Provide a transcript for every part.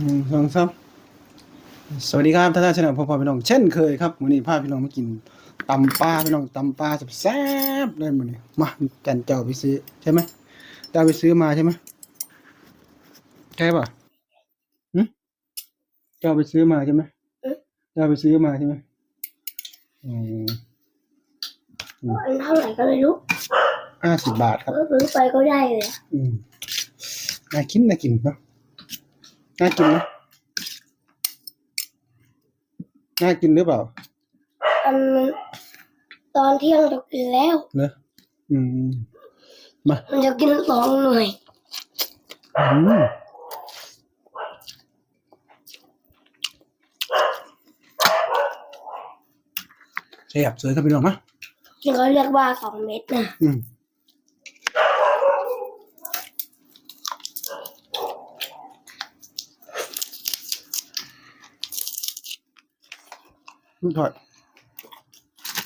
หนึ่งสองสามสวัสดีครับท่านท่านชนะพ่อพ่อพี่น้องเช่นเคยครับวันนี้พาพี่น้องมากินตำปลาพี่น้องตำปลาแซ่บๆเลยมื้อนี้มาจันเจ้าไปซื้อใช่ไหมเจ้าไปซื้อมาใช่ไหมใช่ป่ะหึเจ้าไปซื้อมาใช่ไหมเอ๊ะเจ้าไปซื้อมาใช่ไหมอืมอันเท่าไหร่ก็ไม่รู้ห้าสิบบาทครับก็ซื้อไปก็ได้เลยอะอืมน่ากินน่ากินเนาะ น่ากินไหมน่ากินหรือเปล่าอันตอนเที่ยงจะกินแล้ว เนอะอืม มามันจะกินสองหน่วยอืมเสียบสวยครับพี่น้องมะที่เขาเรียกว่าสองเม็ดนะอืม ลูกถอด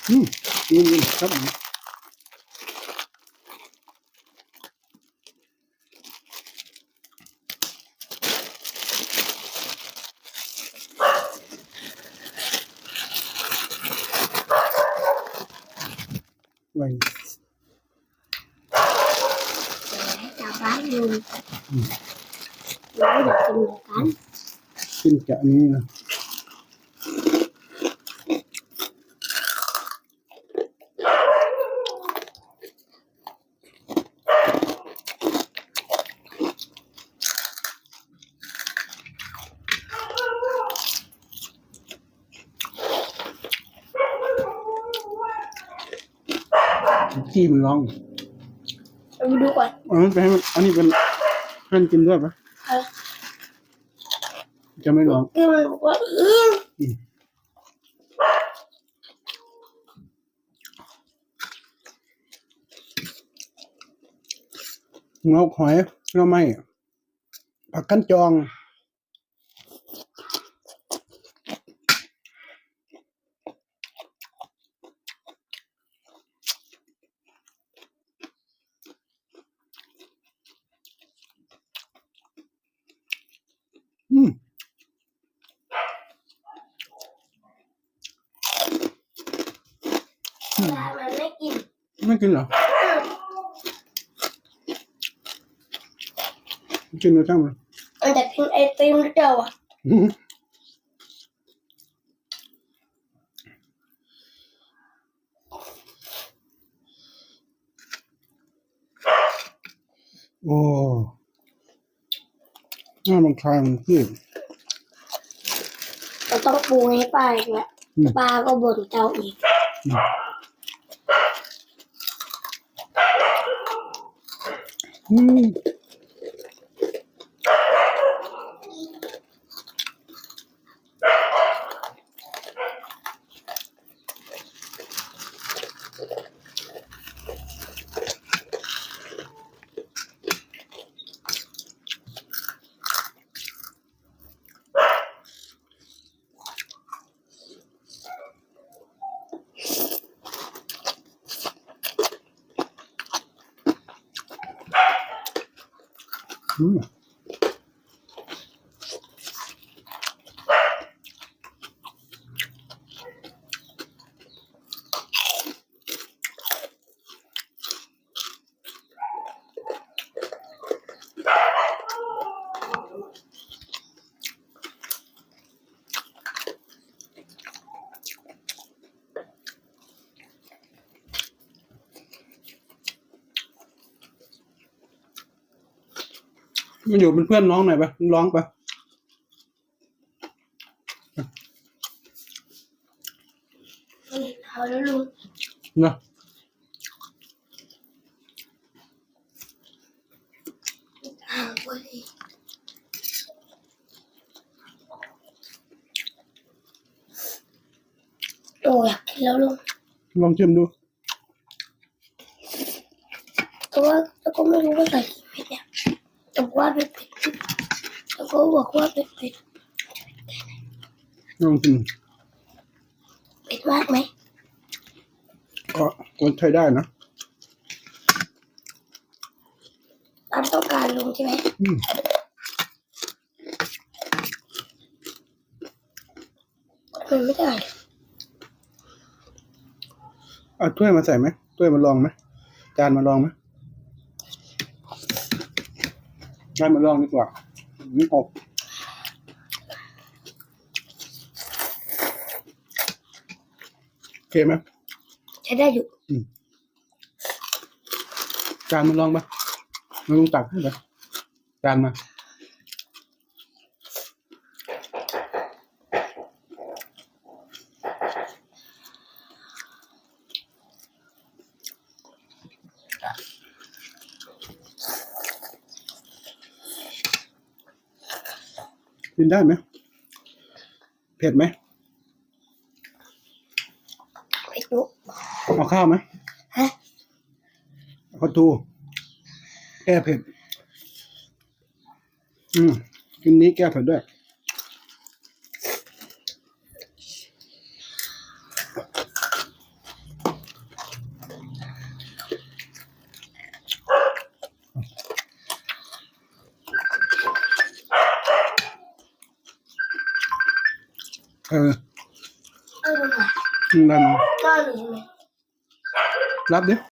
อืมยินยินครับผมไว้ จากร้านดูแล้วเดี๋ยวกินเหมือนกันกินจากอันนี้นะจี้มันร้องเราไปดูก่อนเอันนั้นไปให้มันอันนี้เป็นให้มันกินด้วยปะเออจะไม่ร้องคือมันบอกว่าอืมเงาหอยเราไม่ผักกันจอง อืม แต่มันไม่กิน ไม่กินเหรอ กินหรือช่างมันมันจะกินไอติมหรือเปล่าอะอืมโอ้น่ามันคลายมันขึ้นเราต้องปรุงให้ปลาอีกแล้วอืมปลาก็บ่นเจ้าอีก อืม อื มมันอยู่เป็นเพื่อนน้องหน่อยปะร้องปะเอาแล้วลุงเนาะอ่าเว้ยโอ้อยากกินแล้วลุงลองชิมดูแต่ว่าแต่ก็ไม่รู้ว่าใส่กี่เม็ดเนี่ย บอกว่าเป็นเป็ดแล้วก็บอกว่าเป็นเป็ดลองกินเป็ดมากไหมก็คนใช้ได้นะตามต้องการลุงใช่ไหมมันไม่ได้เอาถ้วยมาใส่ไหมถ้วยมาลองไหมจานมาลองไหม จานมาลองดีกว่านี่อบโอเคไหมใช้ได้อยู่จานมาลองปะมาลองตักให้ปะจานมา กินได้ไหมเผ็ดไหมไปดูเอาข้าวไหมฮะเอาข้าวตูแก้เผ็ด อืมกินนี้แก้เผ็ดด้วย เออเ